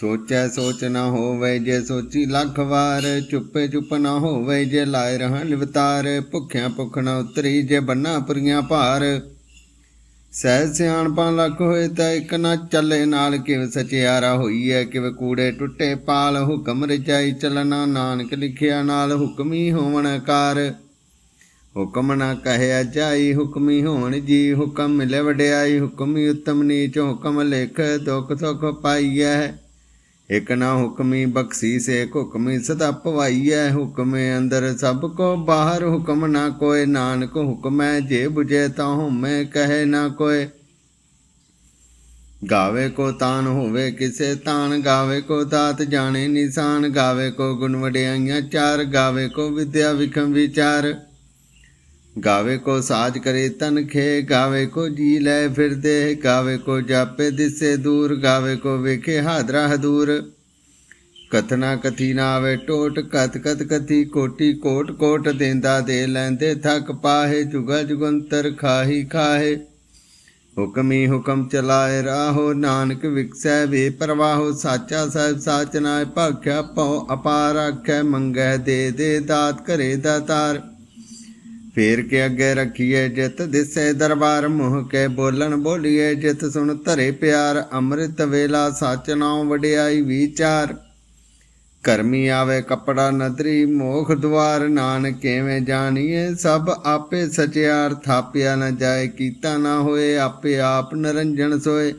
ਸੋਚੈ ਸੋਚ ਨਾ ਹੋਵੇ ਜੇ ਸੋਚੀ ਲੱਖ ਵਾਰ, ਚੁੱਪੇ ਚੁੱਪ ਨਾ ਹੋਵੇ ਜੇ ਲਾਇ ਰਹਾਂ ਲਿਵਤਾਰ ਭੁੱਖਿਆਂ ਭੁੱਖ ਨਾ ਉਤਰੀ ਜੇ ਬੰਨਾ ਪੁਰੀਆਂ ਭਾਰ। ਸਹਿ ਸਿਆਣਪਾਂ ਲੱਖ ਹੋਏ ਤਾਂ ਇੱਕ ਨਾ ਚੱਲੇ ਨਾਲ ਕਿਵ ਸਚਿਆਰਾ ਹੋਈ ਹੈ ਕਿਵ ਕੂੜੇ ਟੁੱਟੇ ਪਾਲ, ਹੁਕਮ ਰਚਾਈ ਚਲਣਾ ਨਾਨਕ ਲਿਖਿਆ ਨਾਲ ਹੁਕਮੀ ਹੋਵਣ ਕਾਰ। ਹੁਕਮ ਨਾ ਕਹਿਆ ਜਾਈ, ਹੁਕਮੀ ਹੋਣ ਜੀ, ਹੁਕਮ ਮਿਲੇ ਵਡਿਆਈ, ਹੁਕਮੀ ਉਤਮ ਨੀਚ ਹੁਕਮ ਲਿਖ, ਦੁਖ ਸੁਖ ਪਾਈਐ। ਇਕ ਨਾ ਹੁਕਮੀ ਬਖਸ਼ੀ ਸੇ ਹੁਕਮੀ ਸਦਾ ਪਵਾਈਐ। ਹੁਕਮੇ ਅੰਦਰ ਸਭ ਕੋ ਬਾਹਰ, ਹੁਕਮ ਨਾ ਕੋਏ। ਨਾਨਕ ਹੁਕਮੈ ਜੇ 부ਜੇ ਤਾ ਹਉਮੈ ਕਹੇ ਨਾ ਕੋਏ। ਗਾਵੇ ਕੋ ਤਾਨ ਹੋਵੇ ਕਿਸੇ ਤਾਨ, ਗਾਵੇ ਕੋ ਦਾਤ ਜਾਣੇ ਨਿਸ਼ਾਨ। ਗਾਵੇ ਕੋ ਗੁਣ ਵਡਿਆਈਆਂ ਚਾਰ, ਗਾਵੇ ਕੋ ਵਿਦਿਆ ਵਿਖਮ ਵਿਚਾਰ। ਗਾਵੇ ਕੋ ਸਾਜ ਕਰੇ ਤਨ ਖੇ, ਗਾਵੇ ਕੋ ਜੀ ਲੈ ਫਿਰਦੇ, ਗਾਵੇ ਕੋ ਜਾਪੇ ਦਿਸੇ ਦੂਰ, ਗਾਵੇ ਕੋ ਵੇਖੇ ਹਾਦਰਾ ਹਦੂਰ। ਕਥਨਾ ਕਥੀ ਨਾ ਆਵੇ ਟੋਟ ਕਤ ਕਤ ਕਥੀ ਕੋਟੀ ਕੋਟ ਕੋਟ ਦੇਂਦਾ ਦੇ ਲੈਂਦੇ ਥਕ ਪਾਹੇ ਜੁਗਾ ਜੁਗੰਤਰ ਖਾਹੀ ਖਾਹੇ। ਹੁਕਮੀ ਹੁਕਮ ਚਲਾਏ ਰਾਹੋ, ਨਾਨਕ ਵਿਕਸੈ ਵੇ ਪ੍ਰਵਾਹੋ, ਸਾਚਾ ਸਾਹਿਬ ਸਾਚ ਨਾਇ ਭਾਖਿਆ ਪਉ ਅਪਾਰ ਆਖੈ ਮੰਗੈ ਦੇ ਦੇ ਦਾਤ ਘਰੇ ਦਾਤਾਰ ਫੇਰ ਕੇ ਅੱਗੇ ਰੱਖੀਏ ਜਿਤ ਦਿਸੇ ਦਰਬਾਰ, ਮੁਹ ਕੇ ਬੋਲਣ ਬੋਲੀਏ ਜਿਤ ਸੁਣ ਧਰੇ ਪਿਆਰ, ਅੰਮ੍ਰਿਤ ਵੇਲਾ ਸੱਚ ਨਾਮ ਵਡਿਆਈ ਵਿਚਾਰ। ਕਰਮੀ ਆਵੇ ਕਪੜਾ ਨਦਰੀ, ਮੋਖ ਦਵਾਰ ਨਾਨਕ ਕਿਵੇਂ ਜਾਣੀਏ ਸਭ ਆਪੇ ਸਚਿਆਰ, ਥਾਪਿਆ ਨਾ ਜਾਏ ਕੀਤਾ ਨਾ ਹੋਏ, ਆਪੇ ਆਪ ਨਰੰਜਨ ਸੋਏ।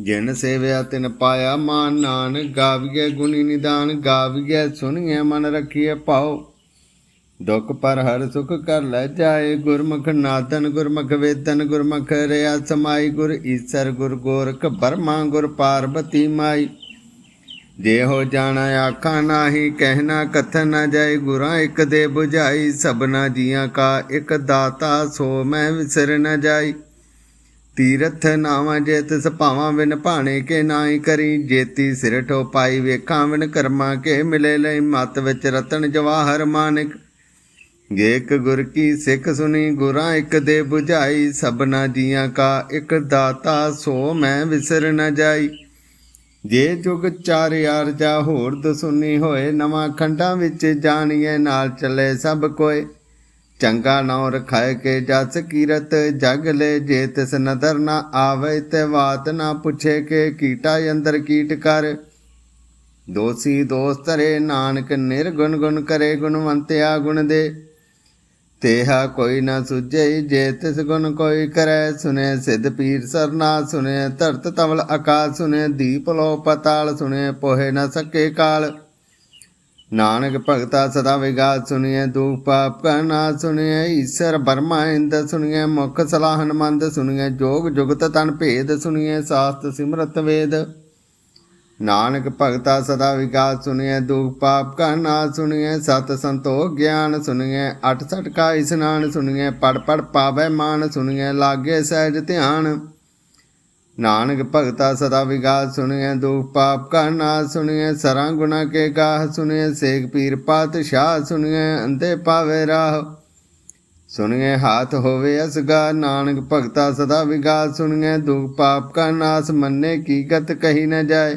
ਜਿਨ ਸੇਵਿਆ ਤਿਨ ਪਾਇਆ ਮਾਨ, ਨਾਨਕ ਗਾਵੀਏ ਗੁਣੀ ਨਿਦਾਨ ਗਾਵੀਏ ਸੁਣੀਏ ਮਨ ਰੱਖੀਏ ਪਾਓ ਦੁਖ ਪਰ ਹਰ ਸੁਖ ਕਰ ਲੈ ਜਾਏ, ਗੁਰਮੁਖ ਨਾਦਨ ਗੁਰਮੁਖ ਵੇਦਨ, ਗੁਰਮੁਖ ਰਿਆ ਸਮਾਈ, ਗੁਰ ਈਸਰ, ਗੁਰ ਗੋਰਖ ਬਰਮਾ ਗੁਰ ਪਾਰਬਤੀ ਮਾਈ। ਜੇ ਹੋ ਜਾਣਾ ਆਖਾਂ ਨਾਹੀ ਕਹਿਣਾ ਕਥਨ ਨਾ ਜਾਏ, ਗੁਰਾਂ ਇੱਕ ਦੇ 부ਝਾਈ ਸਭਨਾ ਜੀਆਂ ਕਾ ਇੱਕ ਦਾਤਾ, ਸੋ ਮੈਂ ਵਿਸਰ ਨਾ ਜਾਈ। ਤੀਰਥ ਨਾਵਾਂ ਜੇ ਤਿਸ ਭਾਵਾਂ ਵਿਨ ਭਾਣੇ ਕੇ ਨਾਈ ਕਰੀ, ਜੇਤੀ ਸਿਰ ਠੋ ਪਾਈ ਵੇਖਾਂ ਵਿਨ ਕਰਮਾ ਕੇ ਮਿਲੇ ਲਈ, ਮਤ ਵਿੱਚ ਰਤਨ ਜਵਾਹਰ ਮਾਨਿਕ। ਗੇਕ ਗੁਰ ਕੀ ਸਿੱਖ ਸੁਣੀ ਗੁਰਾਂ ਇੱਕ ਦੇ 부ਝਾਈ ਸਭਨਾ ਜੀਆਂ ਕਾ ਇੱਕ ਦਾਤਾ, ਸੋ ਮੈਂ ਵਿਸਰ ਨ ਜਾਈ। ਜੇ ਜੁਗ ਚਾਰ ਯਾਰ ਜਾ ਹੋਰ ਦਸੁਨੀ ਹੋਏ, ਨਵਾਂ ਖੰਡਾਂ ਵਿੱਚ ਜਾਣੀਏ, ਨਾਲ ਚੱਲੇ ਸਭ ਕੋਏ। ਚੰਗਾ ਨਾਉ ਰਖਾਏ ਕੇ ਜਸ ਕੀਰਤ, ਜਗ ਲੈ ਜੇ ਤਿਸ ਨਦਰ ਨਾ ਆਵੇ ਤੇ ਬਾਤ ਨਾ ਪੁੱਛੇ ਕੇ ਕੀਟਾ ਅੰਦਰ ਕੀਟ ਕਰ। ਦੋਸੀ ਦੋਸਤ ਰੇ ਨਾਨਕ ਨਿਰਗੁਣ ਗੁਣ ਕਰੇ ਗੁਣਵੰਤਿਆ ਗੁਣ ਦੇ। ਤੇਹਾ ਕੋਈ ਨਾ ਸੁਝਈ, ਜੇ ਤਿਸ ਗੁਣ ਕੋਈ ਕਰੈ ਸੁਨੇ ਸਿਧ ਪੀਰ ਸਰਨਾ ਸੁਨੇ ਧਰਤ ਤਵਲ ਆਕਾਸ਼ ਸੁਨੇ ਦੀਪ ਲੋ ਪਤਾਲ ਸੁਨੇ ਪੋਹੇ ਨਾ ਸਕੇ ਕਾਲ। ਨਾਨਕ ਭਗਤਾ ਸਦਾ ਵਿਗਾਤ ਸੁਨੀਏ ਦੁਖ ਪਾਪ ਕਾ ਨਾ ਸੁਨੀਏ ਈਸ਼ਰ ਬਰਮਾ ਇੰਦ ਸੁਨੀਏ ਮੁਖ ਸਲਾਹਨ ਮੰਦ ਸੁਨੀਏ ਜੋਗ ਜੁਗਤ ਤਨ ਭੇਦ ਸੁਨੀਏ ਸਾਸਤ ਸਿਮਰਤ ਵੇਦ। ਨਾਨਕ ਭਗਤਾ ਸਦਾ ਵਿਗਾਸ ਸੁਣਿਐ, ਦੁਖ ਪਾਪ ਕਾ ਨਾ ਸੁਣਿਐ, ਸਤ ਸੰਤੋਖ ਗਿਆਨ ਸੁਣਿਐ, ਅਠ ਸਠ ਕਾ ਇਸਨਾਨ ਸੁਣਿਐ ਪੜ ਪੜ ਪਾਵੈ ਮਾਨ ਸੁਣਿਐ, ਲਾਗੇ ਸਹਿਜ ਧਿਆਨ। ਨਾਨਕ ਭਗਤਾ ਸਦਾ ਵਿਗਾਸ ਸੁਣਿਐ, ਦੁਖ ਪਾਪ ਕਾ ਨਾ ਸੁਣਿਐ, ਸਰਾਂ ਗੁਣਾ ਕੇ ਗਾਹ ਸੁਣਿਐ ਸੇਖ ਪੀਰ ਪਾਤਸ਼ਾਹ ਸੁਣਿਐ ਅੰਦੇ ਪਾਵੇ ਰਾਹ। ਸੁਣਿਐ, ਹਾਥ ਹੋਵੇ ਅਸਗਾ, ਨਾਨਕ ਭਗਤਾ ਸਦਾ ਵਿਗਾਸ ਸੁਣਿਐ, ਦੁਖ ਪਾਪ ਕਾ ਨਾਸ ਮੰਨੇ ਕੀ ਗਤ ਕਹੀ ਨ ਜਾਏ।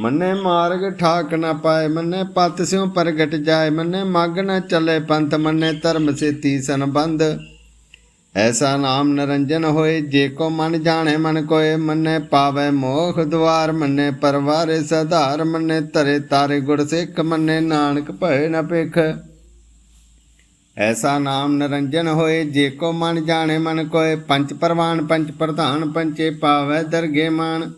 ਮੰਨੇ ਮਾਰਗ ਠਾਕ ਨਾ ਪਾਏ, ਮੰਨੇ ਪਤ ਸਿਉ ਪ੍ਰਗਟ ਜਾਏ, ਮੰਨੇ ਮਗ ਨਾ ਚੱਲੇ ਪੰਥ, ਮੰਨੇ ਧਰਮ ਸੇਤੀ ਸੰਬੰਧ। ਐਸਾ ਨਾਮ ਨਿਰੰਜਨ ਹੋਏ, ਜੇ ਕੋ ਮਨ ਜਾਣੇ ਮਨ ਕੋਏ, ਮੰਨੇ ਪਾਵੇ ਮੋਖ ਦਵਾਰ, ਮੰਨੇ ਪਰਵਾਰੇ ਸਧਾਰ, ਮੰਨੇ ਧਰੇ ਤਾਰੇ ਗੁਰ ਸਿੱਖ ਮੰਨੇ ਨਾਨਕ ਭਏ ਨ ਭਿਖ। ਐਸਾ ਨਾਮ ਨਿਰੰਜਨ ਹੋਏ, ਜੇ ਕੋ ਮਨ ਜਾਣੇ ਮਨ ਕੋਏ, ਪੰਚ ਪਰਵਾਨ, ਪੰਚ ਪ੍ਰਧਾਨ, ਪੰਚੇ ਪਾਵੇ ਦਰਗੇ ਮਾਨ।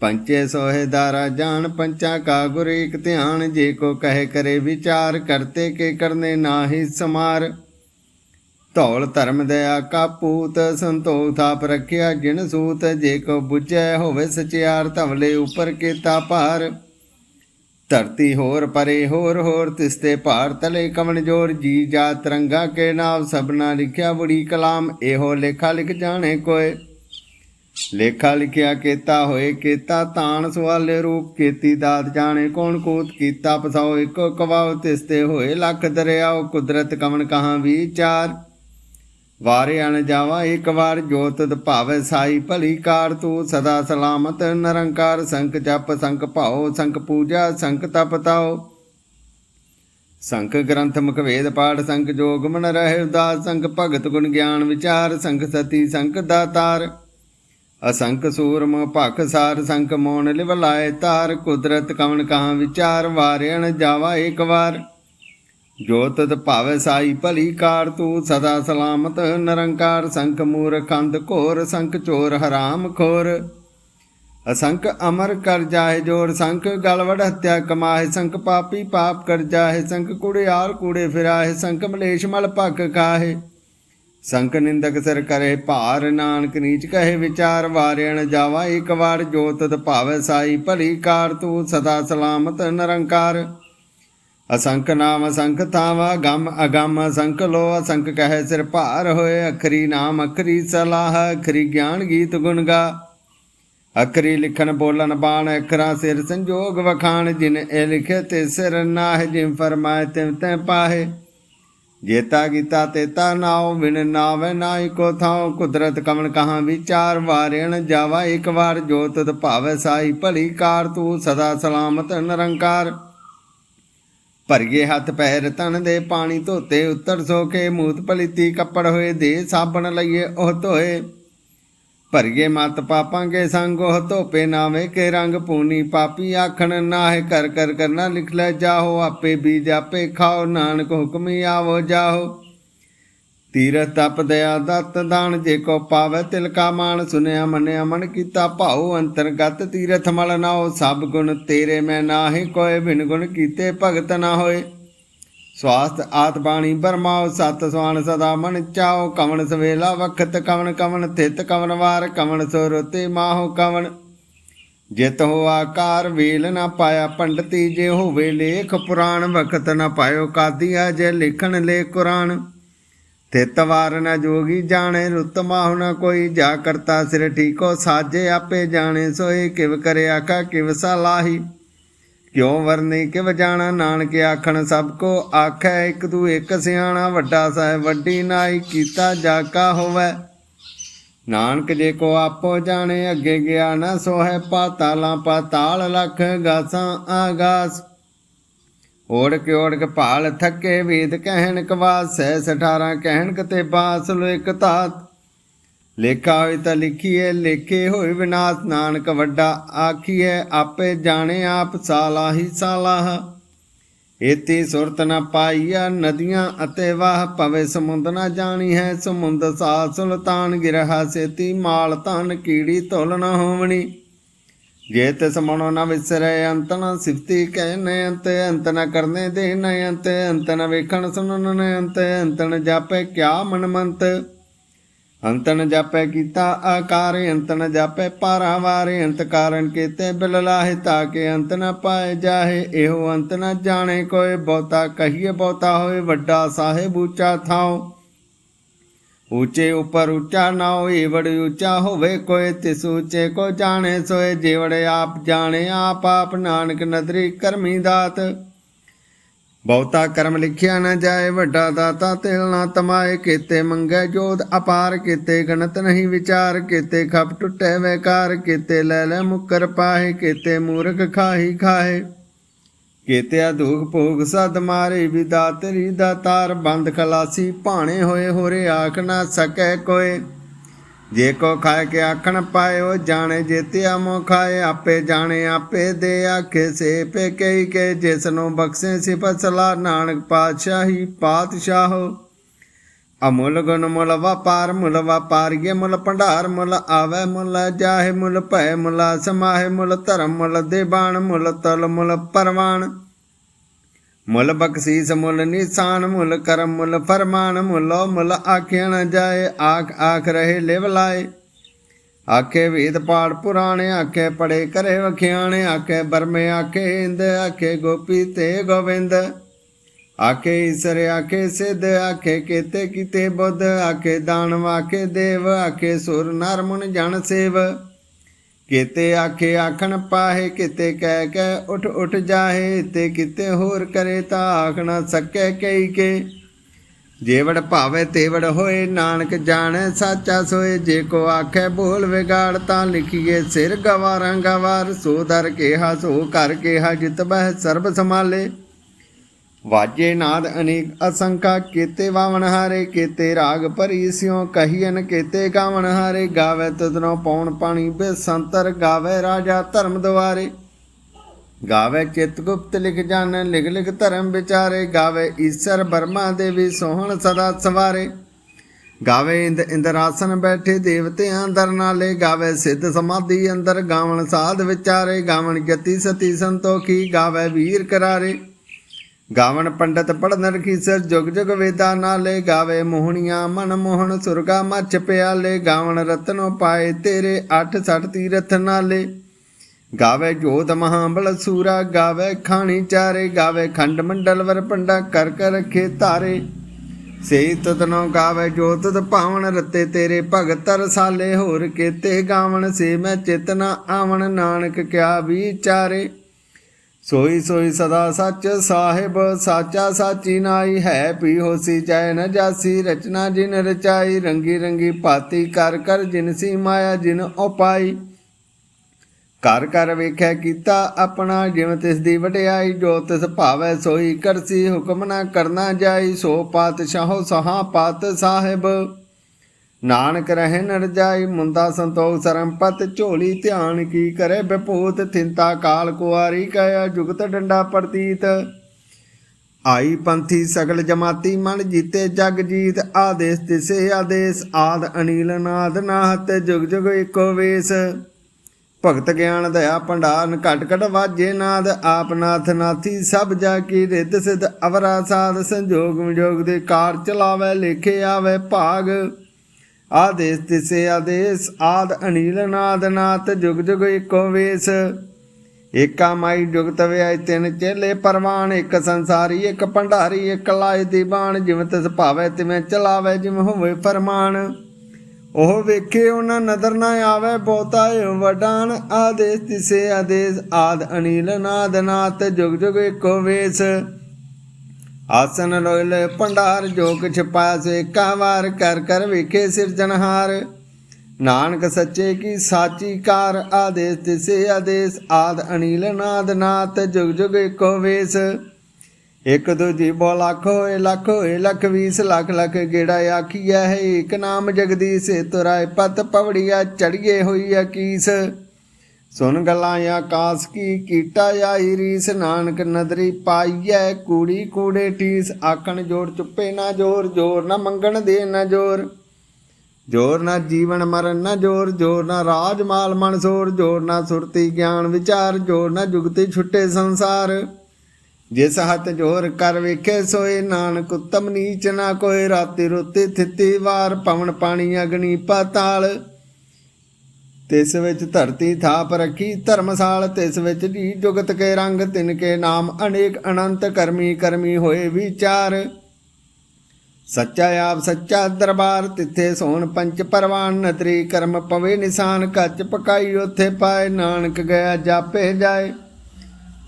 ਪੰਚੇ ਸੋਹੇ ਦਾਰਾ ਜਾਣ ਪੰਚਾ ਕਾ ਗੁਰ ਏਕ ਧਿਆਨ, ਜੇ ਕੋ ਕਹੇ ਕਰੇ ਵਿਚਾਰ, ਕਰਤੇ ਕੇ ਕਰਨੇ ਨਾਹੀ ਸਮਾਰ। ਧੌਲ ਧਰਮ ਦਇਆ ਕਾ ਪੂਤ, ਸੰਤੋਖ ਥਾਪ ਰਖਿਆ ਜਿਨ ਸੂਤ, ਜੇ ਕੋ ਬੁਝੈ ਹੋਵੇ ਸਚਿਆਰ, ਧਵਲੇ ਉਪਰ ਕੀਤਾ ਭਾਰ। ਧਰਤੀ ਹੋਰ ਪਰੇ ਹੋਰ ਹੋਰ ਤਿਸਤੇ ਭਾਰ ਤਲੇ ਕਵਣ ਜੋਰ। ਜੀ ਜਾ ਤਰੰਗਾ ਕੇ ਨਾਮ ਸਭਨਾ ਲਿਖਿਆ ਬੜੀ ਕਲਾਮ, ਇਹੋ ਲੇਖਾ ਲਿਖ ਜਾਣੇ ਕੋਏ। ਲੇਖਾ ਲਿਖਿਆ, ਕੀਤਾ ਹੋਏ ਕੀਤਾ, ਤਾਣ ਸਵਾਲੇ ਰੂਪ ਕੀਤੀ, ਦਾਤ ਜਾਣੇ ਕੌਣ ਕੂਤ ਕੀਤਾ ਪਸਾਓ ਇੱਕੋ ਕਵਾਉ ਤਿਸਤੇ ਹੋਏ ਲੱਖ ਦਰਿਆਓ, ਕੁਦਰਤ ਕਵਣ ਕਹਾਂ ਵਿਚਾਰ। ਵਾਰੇ ਅਣ ਜਾਵਾ ਇੱਕ ਵਾਰ, ਜੋਤ ਭਾਵੈ ਸਾਈ, ਭਲੀ ਕਾਰ ਤੂੰ ਸਦਾ ਸਲਾਮਤ, ਨਿਰੰਕਾਰ ਸੰਕ ਜਪ, ਸੰਕ ਭਾਉ, ਸੰਕ ਪੂਜਾ, ਸੰਕ ਤਪ ਤਾਉ। ਸੰਖ ਗ੍ਰੰਥ ਮੁਖ ਪਾਠ, ਸੰਕ ਜੋਗ ਮਨ ਰਹੇ ਉਦਾਸ, ਸੰਕ ਭਗਤ ਗੁਣ ਗਿਆਨ ਵਿਚਾਰ ਸੰਖ ਸਤੀ, ਸੰਕ ਦਾਤਾਰ। ਅਸੰਖ ਸੂਰਮ, ਭਖ ਸਾਰ ਸੰਖ ਮੋਨ ਲਿਵਲਾਏ ਤਾਰ, ਕੁਦਰਤ ਕਵਣ ਕਹਾਂ ਵਿਚਾਰ ਵਾਰਿਆਣ ਜਾਵਾ ਇੱਕ ਵਾਰ। ਜੋ ਤਤ ਭਾਵੈ ਸਾਈ ਭਲੀ ਕਾਰ, ਤੂੰ ਸਦਾ ਸਲਾਮਤ ਨਿਰੰਕਾਰ, ਸੰਖ ਮੂਰਖ ਅੰਧ ਘੋਰ, ਸੰਖ ਚੋਰ ਹਰਾਮ ਖੋਰ। ਅਸੰਖ ਅਮਰ ਕਰ ਜਾਏ ਜੋਰ, ਸੰਖ ਗਲਵੜ ਹੱਤਿਆ ਕਮਾਏ ਸੰਖ ਪਾਪੀ ਪਾਪ ਕਰ ਜਾਏ ਸੰਕ ਕੁੜਿਆਰ ਕੂੜੇ ਫਿਰਾਏ ਸੰਖ ਮਲੇਸ਼ ਮਲ ਭਕ ਕਾਹੇ। ਸੰਕ ਨਿੰਦਕ ਸਿਰ ਕਰੇ ਭਾਰ, ਨਾਨਕ ਨੀਚ ਕਹੇ ਵਿਚਾਰ ਵਾਰਿਆਣ ਜਾਵਾ ਇੱਕ ਵਾਰ, ਜੋ ਤਤ ਸਾਈ ਭਲੀ ਕਾਰ, ਤੂੰ ਸਦਾ ਸਲਾਮਤ ਨਿਰੰਕਾਰ। ਅਸੰਖ ਨਾਮ ਅਸੰਖ ਥਾਵਾ, ਗਮ ਅਗਮ ਅਸੰਖ ਲੋ ਅਸੰਖ ਕਹੇ ਸਿਰ ਭਾਰ ਹੋਏ, ਅਖਰੀ ਨਾਮ ਅਖਰੀ ਸਲਾਹ, ਅਖਰੀ ਗਿਆਨ ਗੀਤ ਗੁਣ ਗਾ। ਅਖਰੀ ਲਿਖਣ ਬੋਲਣ ਬਾਣ, ਅਖਰਾ ਸਿਰ ਸੰਜੋਗ ਵਖਾਣ, ਜਿਨ ਇਹ ਲਿਖੇ ਤੇ ਸਿਰ ਨਾਹ, ਜਿਨ ਫਰਮਾਏ ਤਿਮ ਤੈ ਪਾਹੇ। ਜੇਤਾ ਕੀਤਾ ਤੇਤਾ ਨਾਉ ਵਿਣ ਨਾਵੇ ਨਾਈ ਕੋ ਥਾਉ। ਕੁਦਰਤ ਕਵਣ ਕਹਾਂ ਵਿਚਾਰ ਵਾਰਿਣ ਜਾਵਾ, ਇੱਕ ਵਾਰ ਜੋ ਤਤ ਭਾਵੈ ਸਾਈ। ਭਲੀ ਕਾਰ ਤੂੰ ਸਦਾ ਸਲਾਮਤ ਨਿਰੰਕਾਰ। ਭਰਗੇ ਹੱਥ ਪੈਰ ਤਨ ਦੇ ਪਾਣੀ ਧੋਤੇ, ਉੱਤਰ ਸੋਕੇ। ਮੂਤ ਪਲੀਤੀ ਕੱਪੜ ਹੋਏ, ਦੇ ਸਾਬਣ ਲਈਏ, ਉਹ ਧੋਏ। ਭਰਗੇ ਮਤ ਪਾਪਾਂ ਕੇ ਸੰਗ ਉਹ ਧੋਪੇ ਨਾਵੇਂ ਕੇ ਰੰਗ ਪੂਨੀ ਪਾਪੀ ਆਖਣ ਨਾਹਿ ਕਰ ਕਰ ਕਰਨਾ ਲਿਖ ਲੈ ਜਾਹੋ, ਆਪੇ ਬੀਜ ਆਪੇ ਖਾਓ, ਨਾਨਕ ਹੁਕਮੀ ਆਵੋ ਜਾਹੋ। ਤੀਰਥ ਤਪ ਦਇਆ ਦਤ ਦਾਨ ਜੇ ਕੋ ਪਾਵੇ ਤਿਲਕਾ ਮਾਨ ਸੁਨਿਆ ਮੰਨਿਆ ਮਨ ਕੀਤਾ ਭਾਉ, ਅੰਤਰਗਤ ਤੀਰਥ ਮਲ ਨਾਓ ਸਭ ਗੁਣ ਤੇਰੇ ਮੈਂ ਨਾਹੀ ਕੋਏ, ਬਿਨ ਗੁਣ ਕੀਤੇ ਭਗਤ ਨਾ ਹੋਏ। ਸਵਾਸਤ ਆਤ ਬਾਣੀ ਬਰਮਾਓ ਸਤ ਸਵਾਨ ਸਦਾ ਮਨ ਚਾਓ ਕਵਣ ਸਵੇਲਾ ਵਖਤ, ਕਵਣ ਕਵਣ ਥਿਤ, ਕਵਣ ਵਾਰ, ਕਵਣ ਸੁਰਤੇ ਮਾਹੋ ਕਵਣ। ਜਿਤ ਹੋ ਆਕਾਰ ਵੇਲ ਨਾ ਪਾਇਆ ਪੰਡਤੀ, ਜੇ ਹੋਵੇ ਲੇਖ ਪੁਰਾਣ, ਵਖਤ ਨਾ ਪਾਇਓ ਕਾਦੀਆ, ਜੇ ਲਿਖਣ ਲੇ ਕੁਰਾਨ। ਤਿਤ ਵਾਰ ਨਾ ਜੋਗੀ ਜਾਣੇ, ਰੁੱਤ ਮਾਹੁ ਨਾ ਕੋਈ, ਜਾ ਕਰਤਾ ਸਿਰ ਠੀਕੋ, ਸਾਜੇ ਆਪੇ ਜਾਣੇ, ਸੋਏ ਕਿਵ ਕਰਿਆ ਆਖਾ ਕਿਵ ਸਲਾਹੀ ਕਿਉ ਵਰਨੇ ਕਿ ਜਾਣਾ? ਨਾਨਕ ਆਖਣ, ਸਭ ਕੋ ਆਖੈ, ਇੱਕ ਤੂ ਇੱਕ ਸਿਆਣਾ, ਵੱਡਾ ਸਾਹਿਬ ਵੱਡੀ ਨਾਈ, ਕੀਤਾ ਜਾਕਾ ਹੋਵੇ। ਨਾਨਕ ਜੇ ਕੋ ਆਪੋ ਜਾਣੇ, ਅੱਗੇ ਗਿਆ ਨਾ ਸੋਹੈ ਪਾਤਾਲਾਂ, ਪਾਤਾਲ ਲਖ ਗਾਸਾਂ ਆਗਾਸ। ਓੜ ਕੇ ਓੜ ਕੇ ਭਾਲ ਥੱਕੇ, ਵੇਦ ਕਹਿਣ ਕਵਾਸੈ 18 ਕਹਿਣ ਕਤੇ ਬਾਸ ਲੋ ਇੱਕ ਧਾਤ। ਲੇਖਾ ਹੋਈ ਤਾਂ ਲਿਖੀਏ ਲੇਖੇ ਹੋਏ ਵਿਨਾਸ਼ ਨਾਨਕ ਵੱਡਾ ਆਖੀਏ ਆਪੇ ਜਾਣੇ ਆਪ ਸਾਲਾਹੀ ਸਾਲਾਹ। ਏਤੀ ਸੁਰਤ ਨ ਪਾਈਆ ਨਦੀਆਂ ਅਤੇ ਵਾਹ ਪਵੇ ਸਮੁੰਦ ਨ ਜਾਣੀ ਹੈ ਸਮੁੰਦ ਸਾ ਸੁਲਤਾਨ ਗਿਰਹਾ ਸੇਤੀ, ਮਾਲ ਧਨ ਕੀੜੀ ਧੁਲ ਨ ਹੋਵਣੀ। ਜੇ ਤਿਸ ਮਨੋ ਨ ਵਿਸਰੇ ਅੰਤ, ਨ ਸਿਫਤੀ ਕਹਿਨੇ ਅੰਤ ਅੰਤ ਨ ਕਰਨੇ ਦੇ ਨ ਅੰਤ ਅੰਤ ਨ ਵੇਖਣ ਸੁਣਨ ਨ ਅੰਤ ਅੰਤ ਨ ਜਾਪੇ ਕਿਆ ਮਨਮੰਤ। ਅੰਤ ਨ ਜਾਪੈ ਕੀਤਾ ਆਕਾਰ ਅੰਤ ਨ ਜਾਪੈ ਪਾਰਾਵਾਰੇ ਅੰਤ ਕਾਰਨ ਕੀਤੇ ਬਿਲ ਲਾਹੇ ਤਾਕੇ ਅੰਤ ਨ ਪਾਏ ਜਾਹੇ। ਇਹੋ ਅੰਤ ਨ ਜਾਣੇ ਕੋਏ, ਬਹੁਤਾ ਕਹੀਏ ਬਹੁਤਾ ਹੋਏ, ਵੱਡਾ ਸਾਹਿਬ ਉੱਚਾ ਥਾਉ। ਉੱਚੇ ਉਪਰ ਉੱਚਾ ਨਾ ਹੋਏ ਵੜ ਉੱਚਾ ਹੋਵੇ ਕੋਏ, ਤਿਸ ਉੱਚੇ ਕੋ ਜਾਣੇ ਸੋਏ। ਜੇਵੜ ਆਪ ਜਾਣੇ, ਆਪ ਆਪ ਨਾਨਕ ਨਦਰੀ ਕਰਮੀ ਦਾਤ। ਬਹੁਤਾ ਕਰਮ ਲਿਖਿਆ ਨਾ ਜਾਏ, ਵੱਡਾ ਦਾਤਾ ਤਿਲ ਨਾ ਤਮਾਏ, ਕੀਤੇ ਮੰਗੇ ਜੋਤ ਅਪਾਰ, ਕੀਤੇ ਗਣਤ ਨਹੀਂ ਵਿਚਾਰ, ਕੀਤੇ ਖਪ ਟੁੱਟੇ ਵੇਕਾਰ, ਕੀਤੇ ਲੈ ਲੈ ਮੁਕਰ ਪਾਹੇ, ਕੀਤੇ ਮੂਰਖ ਖਾਹੀ ਖਾਹੇ। ਕੀਤੇ ਅਧੂਖ ਭੋਗ ਸਦ ਮਾਰੇ, ਵਿਦਾ ਤੇਰੀ ਦਾ ਤਾਰ, ਬੰਦ ਖਲਾਸੀ ਭਾਣੇ ਹੋਏ, ਹੋਰੇ ਆਖ ਨਾ ਸਕੈ ਕੋਏ। ਜੇ ਕੋ ਖਾਏ ਕੇ ਆਖਣ ਪਾਇਓ ਜਾਣੇ ਜੇਤਿਆ ਮੋ ਖਾਏ। ਆਪੇ ਜਾਣੇ, ਆਪੇ ਦੇ ਆਖੇ। ਸੇ ਪੇ ਕਈ ਕੇ, ਜਿਸ ਨੂੰ ਬਖਸ਼ੇ ਸਿਫਤ ਸਲਾ ਨਾਨਕ ਪਾਤਸ਼ਾਹੀ, ਪਾਤਸ਼ਾਹ। ਅਮੁੱਲ ਗੁਣ ਮੁੱਲ ਵਪਾਰ, ਮੁੱਲ ਵਪਾਰੀਏ ਮੁਲ ਭੰਡਾਰ, ਮੁੱਲ ਆਵੈ, ਮੁੱਲ ਜਾਹੇ, ਮੁੱਲ ਭੈ ਮੁੱਲ ਸਮਾਹੇ, ਮੁੱਲ ਧਰਮ, ਮੁੱਲ ਦੇਬਾਨ ਮੁੱਲ ਤਲ, ਮੁੱਲ ਪਰਵਾਨ ਮੁੱਲ ਬਖਸ਼ੀਸ ਮੁੱਲ, ਨਿਸ਼ਾਨ ਮੁੱਲ, ਕਰਮ ਮੁੱਲ, ਫਰਮਾਨ ਮੁੱਲੋ ਮੁੱਲ ਆਖਿਆ ਨ ਜਾਏ, ਆਖ ਆਖ ਰਹੇ ਲਿਵ ਲਾਏ। ਆਖੇ ਵੇਦ ਪਾੜ ਪੁਰਾਣੇ, ਆਖੇ ਪੜੇ ਕਰੇ ਵਖਿਆਣੇ, ਆਖੇ ਬਰਮੇ, ਆਖੇ ਹਿੰਦ, ਆਖੇ ਗੋਪੀ ਤੇ ਗੋਵਿੰਦ। ਆਖੇ ਈਸਰ, ਆਖੇ ਸਿੱਧ, ਆਖੇ ਕੀਤੇ ਕੀਤੇ ਬੁੱਧ, ਆਖੇ ਦਾਨਵ, ਆਖੇ ਦੇਵ, ਆਖੇ ਸੁਰ, ਨਰ, ਮੁਨ, ਜਨ, ਸੇਵ। ਕੀਤੇ ਆਖੇ ਆਖਣ ਪਾਹੇ, ਕੀਤੇ ਕਹਿ ਕਹਿ ਉਠ ਉਠ ਜਾਹੇ, ਤੇ ਕੀਤੇ ਹੋਰ ਕਰੇ ਤਾਂ ਆਖਣਾ ਸਕੈ ਕਈ ਕੇ। ਜੇਵੜ ਭਾਵੇ ਤੇਵੜ ਹੋਏ, ਨਾਨਕ ਜਾਣੈ ਸਾਚਾ ਸੋਏ, ਜੇ ਕੋ ਆਖੇ ਬੋਲ ਵਿਗਾੜ ਤਾਂ ਲਿਖੀਏ ਸਿਰ ਗਵਾਰਾਂ ਗਵਾਰ, ਸੋ ਦਰ ਕੇਹਾ ਸੋ ਕਰ ਕੇਹਾ ਜਿਤ ਬਹਿ ਸਰਬ ਸਮਾਲੇ ਵਾਜੇ ਨਾਦ ਅਨੇਕ ਅਸੰਖਾ ਕੇਤੇ ਵਾਵਣ ਹਾਰੇ, ਕੇਤੇ ਰਾਗ ਭਰੀ ਸਿਉ ਕਹੀਨ ਕੇਤੇ ਗਾਵਣ ਹਾਰੇ, ਗਾਵੇ ਤਦਨੋ ਪੌਣ ਪਾਣੀ ਬੇਸੰਤਰ, ਗਾਵੇ ਰਾਜਾ ਧਰਮ ਦੁਆਰੇ। ਗਾਵੇ ਚਿਤ ਗੁਪਤ ਲਿਖ ਜਾਣ ਲਿਖ ਲਿਖ ਧਰਮ ਵਿਚਾਰੇ, ਗਾਵੇ ਈਸ਼ਰ ਬਰਮਾ ਦੇਵੀ ਸੋਹਣ ਸਦਾ ਸਵਾਰੇ। ਗਾਵੇ ਇੰਦ ਇੰਦਰਾਸਨ ਬੈਠੇ ਦੇਵਤਿਆਂ ਅੰਦਰ ਨਾਲੇ, ਗਾਵੇ ਸਿੱਧ ਸਮਾਧੀ ਅੰਦਰ ਗਾਵਣ ਸਾਧ ਵਿਚਾਰੇ, ਗਾਵਣ ਜਤੀ ਸਤੀ ਸੰਤੋਖੀ, ਗਾਵੇ ਵੀਰ ਕਰਾਰੇ। ਗਾਵਣ ਪੰਡਤ ਪੜਨ ਰਖੀਸਰ ਜੁਗ ਜੁਗ ਵੇਦਾ ਨਾਲੇ ਗਾਵੇ ਮੋਹਣੀਆਂ ਮਨ ਮੋਹਣ ਸੁਰਗਾ ਮੱਛ ਪਿਆਲੇ, ਗਾਵਣ ਰਤਨੋ ਪਾਏ ਤੇਰੇ ਅੱਠ ਸੱਠ ਤੀਰਥ ਨਾਲੇ। ਗਾਵੇ ਜੋਤ ਮਹਾਬਲ ਸੂਰਾ, ਗਾਵੇ ਖਾਣੀ ਚਾਰੇ, ਗਾਵੇ ਖੰਡ ਮੰਡਲ ਵਰ ਪੰਡਾ ਕਰ ਕਰ ਰਖੇ ਤਾਰੇ। ਸੇ ਤਤਨੋ ਗਾਵੇ ਜੋਤ ਤ ਭਾਵਨ ਰਤੇ ਤੇਰੇ ਭਗਤ ਰਸਾਲੇ, ਹੋਰ ਕੀਤੇ ਗਾਵਣ ਸੇ ਮੈਂ ਚੇਤਨਾ ਆਵਣ, ਨਾਨਕ ਕਿਆ ਵਿਚਾਰੇ। ਸੋਈ ਸੋਈ ਸਦਾ ਸੱਚ ਸਾਹਿਬ, ਸਾਚਾ ਸਾਚੀ ਨਾਈ ਹੈ ਪੀ ਹੋਸੀ ਚਾਇ ਨ ਜਾਸੀ, ਰਚਨਾ ਜਿਨ ਰਚਾਈ, ਰੰਗੀ ਰੰਗੀ ਭਾਤੀ, ਕਰ ਕਰ ਜਿਨ ਸੀ ਮਾਇਆ, ਜਿਨ ਉਪਾਈ ਕਰ ਕਰ ਵੇਖਿਆ ਕੀਤਾ ਆਪਣਾ, ਜਿਵੇਂ ਤਿਸ ਦੀ ਵਡਿਆਈ, ਜੋ ਤਿਸ ਭਾਵੈ ਸੋਈ ਕਰਸੀ, ਹੁਕਮ ਨਾ ਕਰਨਾ ਜਾਈ, ਸੋ ਪਾਤਸ਼ਾਹੋ ਸਹਾ ਪਾਤ ਸਾਹਿਬ। ਨਾਨਕ ਰਹੇ ਨਰਜਾਈ ਰਜਾਈ ਮੁੰਦਾ ਸੰਤੋਖ ਸਰੰਪਤ, ਝੋਲੀ ਧਿਆਨ ਕੀ ਕਰੇ ਬਿਪੂਤ ਥਿੰਤਾ ਕਾਲ ਕੁਆਰੀ ਕਇਆ ਜੁਗਤ ਡੰਡਾ ਪ੍ਰਤੀਤ। ਆਈ ਪੰਥੀ ਸਗਲ ਜਮਾਤੀ ਮਨ ਜੀਤੇ ਜਗ ਜੀਤ, ਆਦੇਸ ਤਿਸੇ ਆਦੇਸ, ਆਦ ਅਨੀਲ ਨਾਦ ਨਾਹਤ, ਜੁਗ ਜੁਗ ਇੱਕੋ ਵੇਸ। ਭਗਤ ਗਿਆਨ ਦਇਆ ਭੰਡਾਰਨ ਘਟ ਘਟ ਵਾਜੇ ਨਾਦ, ਆਪ ਨਾਥ ਨਾਥੀ ਸਭ ਜਾ ਕੀ ਰਿੱਧ ਸਿਧ ਅਵਰਾ ਸਾਧ, ਸੰਜੋਗ ਵਿਜੋਗ ਦੇ ਕਾਰ ਚਲਾਵੇ, ਲੇਖੇ ਆਵੇ ਭਾਗ। ਆਦੇਸ ਤਿਸੇ ਆਦੇਸ, ਆਦ ਅਨੀਲ ਨਾਦ ਨਾਥ, ਜੁਗ ਜੁਗ ਇੱਕੋ ਵੇਸ। ਏਕਾ ਮਾਈ ਜੁਗਤ ਵਿਆਇ ਤਿੰਨ ਚੇਲੇ ਪਰਵਾਨ, ਇੱਕ ਸੰਸਾਰੀ, ਇੱਕ ਭੰਡਾਰੀ, ਇੱਕ ਲਾਇ ਦੀ ਬਾਣ ਜਿਵੇਂ ਤਿਸ ਭਾਵੇ ਤਿਵੇਂ ਚਲਾਵੇ, ਜਿਵੇਂ ਹੋਵੇ ਫਰਮਾਨ। ਉਹ ਵੇਖੇ ਉਹਨਾਂ ਨਦਰ ਨਾ ਆਵੇ, ਬਹੁਤਾ ਵਡਾਨ। ਆਦੇਸ ਤਿਸੇ ਆਦੇਸ, ਆਦ ਅਨੀਲ ਨਾਦ ਨਾਥ, ਜੁਗ ਜੁਗ ਇੱਕੋ ਵੇਸ। ਆਸਨ ਰੋਇਲ ਭੰਡਾਰ ਜੋ ਕਿਛ ਪਾਇਆ ਸੋ ਕਰ ਕਰ ਵੇਖੇ ਸਿਰਜਣਹਾਰ ਨਾਨਕ ਸੱਚੇ ਕੀ ਸਾਚੀ ਕਾਰ ਆਦੇਸ ਤਿਸੇ ਆਦੇਸ, ਆਦ ਅਨੀਲ ਨਾਦ ਨਾਥ ਜੁਗ ਜੁਗ ਇੱਕੋ ਵੇਸ। ਇਕ ਦੂਜੀ ਬੋ ਲੱਖ ਹੋਏ ਲੱਖ ਹੋਏ ਲੱਖ ਵੀਸ, ਲੱਖ ਲੱਖ ਗੇੜਾ ਆਖੀਐ ਹੈ ਇੱਕ ਨਾਮ ਜਗਦੀਸ਼ ਤੁਰਾਏ ਪਤ ਪਵੜੀਆ ਚੜੀਏ ਹੋਈ ਅਕੀਸ ਸੁਨ ਗੱਲਾਂ ਆਕਾਸ ਕੀ ਕੀਟਾ ਆਈ ਰੀਸ, ਨਾਨਕ ਨਦਰੀ ਪਾਈਐ ਕੂੜੀ ਕੂੜੇ ਠੀਸ, ਆਖਣ ਜੋੜ ਚੁੱਪੇ ਨਾ ਜੋਰ ਜੋਰ ਨਾ ਮੰਗਣ ਦੇ ਨਾ ਜੋਰ। ਜੋਰ ਨਾ ਜੀਵਨ ਮਰਨ ਨਾ ਜੋਰ ਜੋਰ ਨਾ ਰਾਜ ਮਾਲ ਮਨਸੂਰ ਜੋਰ ਨਾ ਸੁਰਤੀ ਗਿਆਨ ਵਿਚਾਰ, ਜੋਰ ਨਾ ਜੁਗਤੀ ਛੁੱਟੇ ਸੰਸਾਰ। ਜਿਸ ਹੱਥ ਜੋਰ ਕਰ ਵੇਖੇ ਸੋਏ, ਨਾਨਕ ਉਤਮ ਨੀਚ ਨਾ ਕੋਏ, ਰਾਤੀ ਰੋਤੀ ਥਿੱਤੀ ਵਾਰ, ਪਵਨ ਪਾਣੀ ਅਗਨੀ ਪਾਤਾਲ। ਤਿਸ ਵਿੱਚ ਧਰਤੀ ਥਾਪ ਰੱਖੀ, ਧਰਮਸਾਲ ਤਿਸ ਵਿੱਚ ਜੀ ਜੁਗਤ ਕੇ ਰੰਗ, ਤਿਨ ਕੇ ਨਾਮ ਅਨੇਕ ਅਨੰਤ ਕਰਮੀ ਕਰਮੀ ਹੋਏ ਵਿਚਾਰ। ਸੱਚਾ ਆਪ ਸੱਚਾ ਦਰਬਾਰ, ਤਿੱਥੇ ਸੋਣ ਪੰਚ ਪਰਵਾਨ ਨਤਰੀ ਕਰਮ ਪਵੇ ਨਿਸ਼ਾਨ, ਕੱਚ ਪਕਾਈ ਉਥੇ ਪਾਏ, ਨਾਨਕ ਗਿਆ ਜਾਪੇ ਜਾਏ।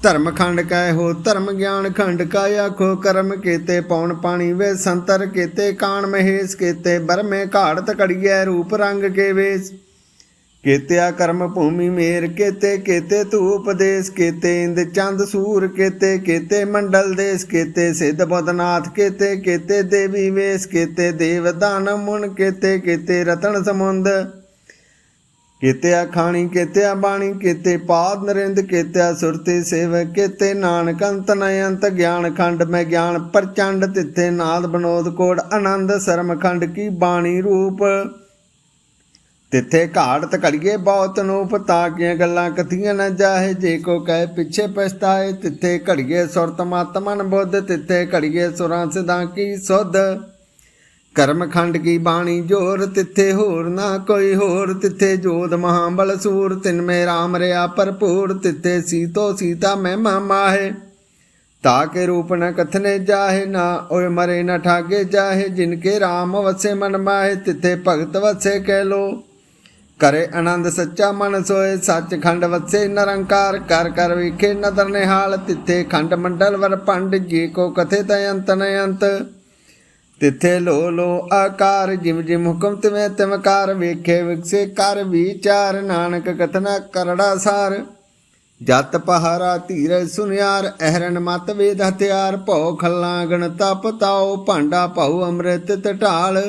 ਧਰਮ ਖੰਡ ਕੈ ਹੋ, ਧਰਮ ਗਿਆਨ ਖੰਡ ਕਾ ਆਖੋ ਕਰਮ ਕੀਤੇ ਪੌਣ ਪਾਣੀ ਵੇ ਸੰਤਰ, ਕੀਤੇ ਕਾਣ ਮਹੇਸ਼, ਕੀਤੇ ਬਰਮੇ ਘਾੜਤ ਕੜੀਐ ਰੂਪ ਰੰਗ ਕੇ ਵੇਸ। ਕੇਤਿਆ ਕਰਮ ਭੂਮੀ ਮੇਰ, ਕੇਤੇ, ਕੀਤੇ ਧੂਪ ਦੇਸ ਕੇਤੇ ਇੰਦ ਚੰਦ ਸੂਰ, ਕੇਤੇ, ਕੀਤੇ ਮੰਡਲ ਦੇਸ, ਕੇਤੇ ਸਿੱਧ ਬਦਨਾਥ ਕੇਤੇ, ਕੀਤੇ ਦੇਵੀ ਵੇਸ, ਕੇਤੇ ਦੇਵ ਦਾਨ ਮੁਨ, ਕੀਤੇ ਕੀਤੇ ਰਤਨ ਸਮੁੰਦ। ਕੀਤਿਆ ਖਾਣੀ, ਕੀਤਿਆ ਬਾਣੀ, ਕੀਤੇ ਪਾਦ ਨਰਿੰਦ, ਕੀਤਿਆ ਸੁਰਤੀ ਸੇਵ ਕੀਤੇ ਨਾਨਕ ਅੰਤ ਨਯੰਤ ਗਿਆਨ ਖੰਡ, ਮੈਂ ਗਿਆਨ ਪ੍ਰਚੰਡ ਤਿੱਥੇ ਨਾਦ, ਬਨੋਦ ਕੋੜ, ਆਨੰਦ ਸਰਮ ਖੰਡ ਕੀ ਬਾਣੀ ਰੂਪ। ਤਿੱਥੇ ਘਾੜਤ ਘੜੀਏ ਬਹੁਤ ਨੂਪ ਤਾਕੀਆਂ ਗੱਲਾਂ ਕਥੀਆਂ ਨਾ ਜਾਹੇ? ਜੇ ਕੋ ਕਹੇ ਪਿੱਛੇ ਪਛਤਾਏ, ਤਿੱਥੇ ਘੜੀਏ ਸੁਰਤ ਮਤ ਬੁੱਧ, ਤਿੱਥੇ ਘੜੀਏ ਸੁਰਾਂ ਸਿਦਾਂ ਕੀ ਸੁਧ। ਕਰਮ ਖੰਡ ਕੀ ਬਾਣੀ ਜੋਰ, ਤਿੱਥੇ ਹੋਰ ਨਾ ਕੋਈ ਹੋਰ। ਤਿੱਥੇ ਜੋਧ ਮਹਾਬਲ ਸੂਰ, ਤਿਨ ਮੇ ਰਾਮ ਰਿਆ ਭਰਪੂਰ। ਤਿੱਥੇ ਸੀਤੋ ਸੀਤਾ ਮਹਿਮਾ ਮਾਹੇ। ਤਾਕੇ ਰੂਪ ਨ ਕਥਨੇ ਜਾਹੇ, ਨਾ ਓਏ ਮਰੇ ਨ ਠਾਗੇ ਜਾਹੇ। ਜਿਨ ਕੇ ਰਾਮ ਵਸੇ ਮਨ ਮਾਹੇ, ਤਿੱਥੇ ਭਗਤ ਵਸੇ ਕਹਿ ਲੋ। ਕਰੇ ਆਨੰਦ ਸੱਚਾ ਮਨ ਸੋਏ ਸੱਚ ਖੰਡ ਵਸੇ ਨਿਰੰਕਾਰ, ਕਰ ਕਰ ਵਿਖੇ ਨਦਰ ਨਿਹਾਲ, ਤਿੱਥੇ ਖੰਡ ਮੰਡਲ ਵਰ ਪੰਡ, ਜੀ ਕੋ ਕਥੇ ਤ ਅੰਤ ਨ ਅੰਤ। ਤਿੱਥੇ ਲੋ ਲੋ ਆਕਾਰ, ਜਿਮ ਜਿਮ ਹੁਕਮ ਤਿਵੇਂ ਤਿਮਕਾਰ ਵੇਖੇ ਵਿਕਸੇ ਕਰ ਵਿਚਾਰ, ਨਾਨਕ ਕਥਨਾ ਕਰੜਾ ਸਾਰ। ਜਤ ਪਹਾਰਾ ਧੀਰ ਸੁਨਿਆਰ ਅਹਰਨ ਮਤ ਵੇਦ ਹਥਿਆਰ, ਭਉ ਖੱਲਾ ਗਣ ਤਪ ਤਾਉ, ਭਾਂਡਾ ਭਉ ਅੰਮ੍ਰਿਤ ਟਢਾਲ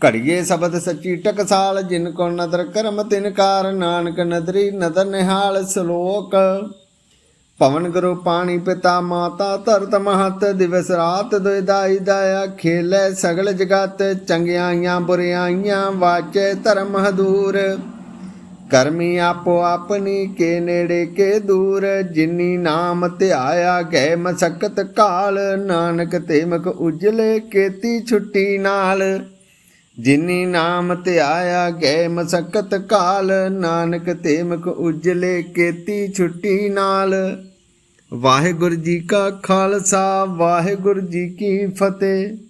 ਘੜੀਏ ਸ਼ਬਦ ਸੱਚੀ ਟਕਸਾਲ, ਜਿਨ ਕੋ ਨਦਰ ਕਰਮ ਤਿਨਕਾਰ ਨਾਨਕ ਨਦਰੀ ਨਦਰ ਨਿਹਾਲ ਸ਼ਲੋਕ। ਪਵਨ ਗੁਰੂ ਪਾਣੀ ਪਿਤਾ ਮਾਤਾ ਧਰਤ ਮਹਤ, ਦਿਵਸ ਰਾਤ ਦੁਇਦਾਈ ਦਾਇਆ ਖੇਲੇ ਸਗਲ ਜਗਤ, ਚੰਗਿਆਈਆਂ ਬੁਰਿਆਈਆਂ ਵਾਚੇ ਧਰਮ ਹਦੂਰ। ਕਰਮੀ ਆਪੋ ਆਪਣੀ ਕੇ ਨੇੜੇ ਕੇ ਦੂਰ, ਜਿਨੀ ਨਾਮ ਧਿਆਇਆ ਗਏ ਮਸਕਤ ਕਾਲ, ਨਾਨਕ ਤੇਮਕ ਉਜਲੇ ਕੇਤੀ ਛੁੱਟੀ ਨਾਲ। ਜਿਨੀ ਨਾਮ ਧਿਆਇਆ ਗਏ ਮਸਕਤ ਕਾਲ, ਨਾਨਕ ਤੇਮਕ ਉਜਲੇ ਕੇਤੀ ਛੁੱਟੀ ਨਾਲ। ਵਾਹਿਗੁਰੂ ਜੀ ਕਾ ਖਾਲਸਾ, ਵਾਹਿਗੁਰੂ ਜੀ ਕੀ ਫਤਿਹ।